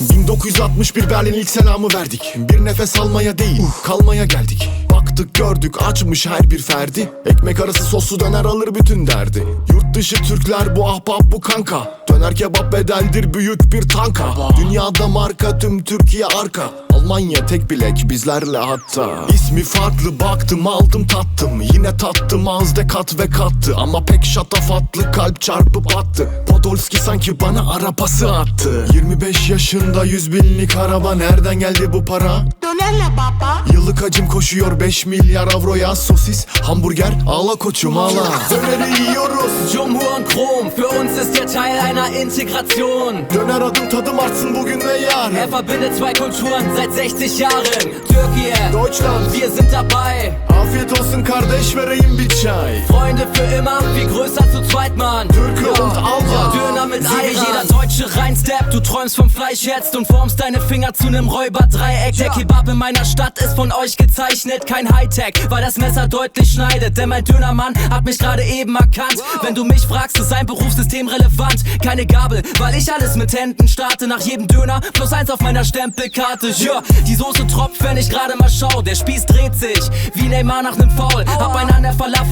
1961 Berlin ilk selamı verdik. Bir nefes almaya değil kalmaya geldik. Baktık gördük açmış her bir ferdi. Ekmek arası soslu döner alır bütün derdi. Yurt dışı Türkler bu ahbap bu kanka. Döner kebap bedeldir büyük bir tanka. Dünyada marka tüm Türkiye arka Almanya tek bilek bizlerle hatta. İsmi farklı baktım aldım tattım. Yine tattım ağızda kat ve kattı. Ama pek şatafatlı kalp çarpıp attı. Podolski sanki bana arabası attı. 25 yaşında 100 binlik araba Nereden geldi bu para? Dönerle baba. Yıllık koşuyor 5 milyar avroya Sosis, hamburger, ağla koçum ağla Döneri yiyoruz Jumhur und Chrom, für uns ist er Teil einer Integration. Döner adım tadım artsın bugün ve yarın Er verbindet zwei Kulturen seit 60 Jahren. Türkei, Deutschland, wir sind dabei. afiyet olsun kardeş vereyim bir çay Freunde für immer, wie größer zu zweit, Mann. Türke und Alman Döner mit Eier. jeder Deutsche reinsteppt. Du träumst vom Fleisch jetzt und formst deine Finger zu nem Räuberdreieck. Der Kebab in meiner Stadt ist von euch gezeichnet, kein Hightech, weil das Messer deutlich schneidet. Denn mein Dönermann hat mich gerade eben erkannt. Wenn du mich fragst, ist sein Berufssystem relevant. Keine Gabel, weil ich alles mit Händen starte. Nach jedem Döner plus eins auf meiner Stempelkarte. Ja, die Soße tropft, wenn ich gerade mal schau. Der Spieß dreht sich wie Neymar nach nem Foul. Hab einen an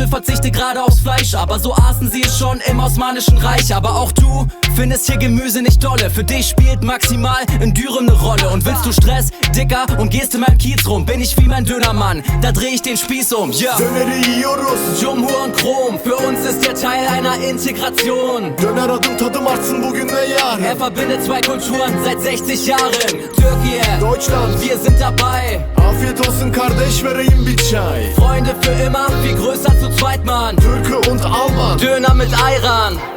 Falafel, verzichte gerade aufs Fleisch. Aber so aßen sie es schon im Osmanischen Reich. Aber auch du findest hier Gemüse nicht dolle. Für dich spielt maximal in Dürüm ne Rolle. Und willst du Stress, Dicker, und gehst in meinem Kiez rum, bin ich wie mein Dönermann. Da dreh ich den Spieß um, ja. Yiyoruz Jumhur und Chrom, für uns ist er Teil einer Integration. Döner adım tadım artsın bugün ve yarın Er verbindet zwei Kulturen seit 60 Jahren. Türkei, Deutschland, wir sind dabei. afiyet olsun kardeş vereyim bir çay Freunde für immer, wie größer zu zweit, Mann. Türke und Alman Döner mit Ayran.